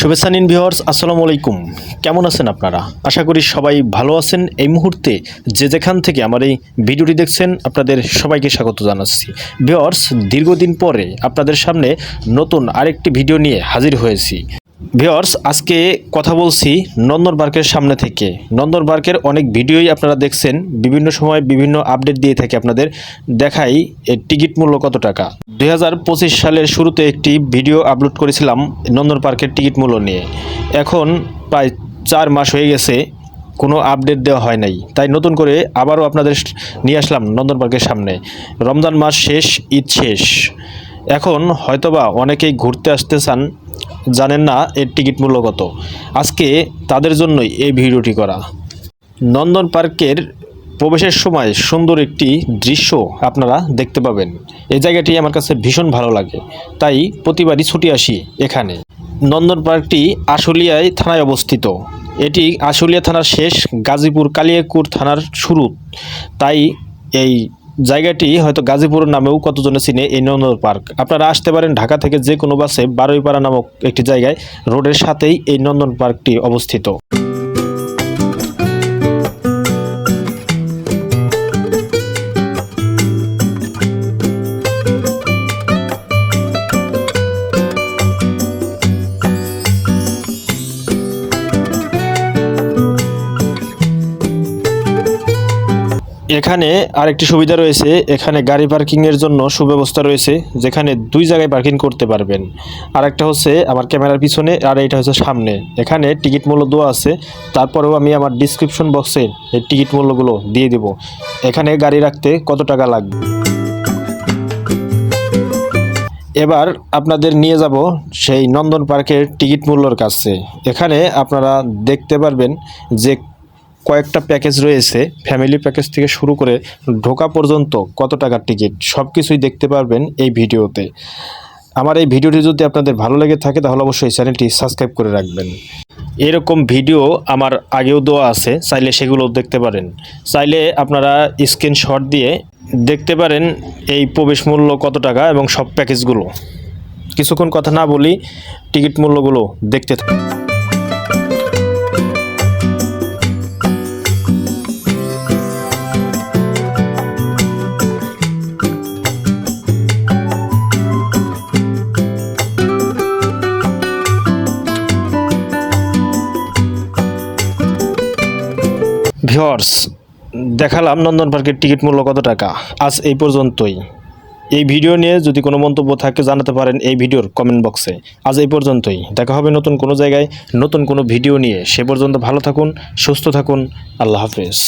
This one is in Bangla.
শুভেচ্ছা নিন ভিওর্স আসসালামু আলাইকুম। কেমন আছেন আপনারা? আশা করি সবাই ভালো আছেন। এই মুহূর্তে যে যেখান থেকে আমার এই ভিডিওটি দেখছেন, আপনাদের সবাইকে স্বাগত জানাচ্ছি। ভিওর্স দীর্ঘদিন পরে আপনাদের সামনে নতুন আরেকটি ভিডিও নিয়ে হাজির হয়েছি। ভিওর্স আজকে কথা বলছি নন্দন পার্কের সামনে থেকে। নন্দন পার্কের অনেক ভিডিওই আপনারা দেখছেন, বিভিন্ন সময় বিভিন্ন আপডেট দিয়ে থাকে আপনাদের। দেখাই এর টিকিট মূল্য কত টাকা। দু হাজার পঁচিশ সালের শুরুতে একটি ভিডিও আপলোড করেছিলাম নন্দন পার্কের টিকিট মূল্য নিয়ে। এখন প্রায় চার মাস হয়ে গেছে, কোনো আপডেট দেওয়া হয় নাই। তাই নতুন করে আবারও আপনাদের নিয়ে আসলাম নন্দন পার্কের সামনে। রমজান মাস শেষ, ঈদ শেষ। এখন হয়তোবা অনেকেই ঘুরতে আসতে চান জানেন না এর টিকিট মূল্য কত। আজকে তাদের জন্যই এই ভিডিওটি করা। নন্দন পার্কের প্রবেশের সময় সুন্দর একটি দৃশ্য আপনারা দেখতে পাবেন। এই জায়গাটি আমার কাছে ভীষণ ভালো লাগে। তাই প্রতিবারই ছুটি আসি এখানে। নন্দন পার্কটি আশুলিয়ায় থানায় অবস্থিত। এটি আশুলিয়া থানার শেষ গাজীপুর কালিয়াকুর থানার শুরু। তাই এই জায়গাটি হয়তো গাজীপুর নামেও কতজনে চিনে এই নন্দন পার্ক। আপনারা আসতে পারেন ঢাকা থেকে যে কোনো বাসে বারোইপাড়া নামক একটি জায়গায়, রোডের সাথেই এই নন্দন পার্কটি অবস্থিত। এখানে আরেকটি সুবিধা রয়েছে, এখানে গাড়ি পার্কিংয়ের জন্য সুব্যবস্থা রয়েছে, যেখানে দুই জায়গায় পার্কিং করতে পারবেন। আর একটা হচ্ছে আমার ক্যামেরার পিছনে, আর এটা হচ্ছে সামনে। এখানে টিকিট মূল্য দেওয়া আছে, তারপরেও আমি আমার ডিসক্রিপশন বক্সে এই টিকিট মূল্যগুলো দিয়ে দেব। এখানে গাড়ি রাখতে কত টাকা লাগবে? এবার আপনাদের নিয়ে যাব সেই নন্দন পার্কের টিকিট মূল্যর কাছে। এখানে আপনারা দেখতে পারবেন যে কয়েকটা প্যাকেজ রয়েছে। ফ্যামিলি প্যাকেজ থেকে শুরু করে ঢোকা পর্যন্ত কত টাকার টিকিট সব কিছুই দেখতে পারবেন এই ভিডিওতে। আমার এই ভিডিওটি যদি আপনাদের ভালো লেগে থাকে, তাহলে অবশ্যই চ্যানেলটি সাবস্ক্রাইব করে রাখবেন। এরকম ভিডিও আমার আগেও দেওয়া আছে, চাইলে সেগুলো দেখতে পারেন। চাইলে আপনারা স্ক্রিনশট দিয়ে দেখতে পারেন এই প্রবেশ মূল্য কত টাকা এবং সব প্যাকেজগুলো। কিছুক্ষণ কথা না বলি, টিকিট মূল্যগুলো দেখতে থাকুন। ভিওর্স দেখালাম নন্দন পার্কের টিকিট মূল্য কত টাকা? আজ এই পর্যন্তই। এই ভিডিও নিয়ে যদি কোনো মন্তব্য থাকে, জানাতে পারেন এই ভিডিওর কমেন্ট বক্সে আজ এই পর্যন্তই। দেখা হবে নতুন কোনো জায়গায়, নতুন কোনো ভিডিও নিয়ে। সে পর্যন্ত ভালো থাকুন, সুস্থ থাকুন। আল্লাহ হাফেজ।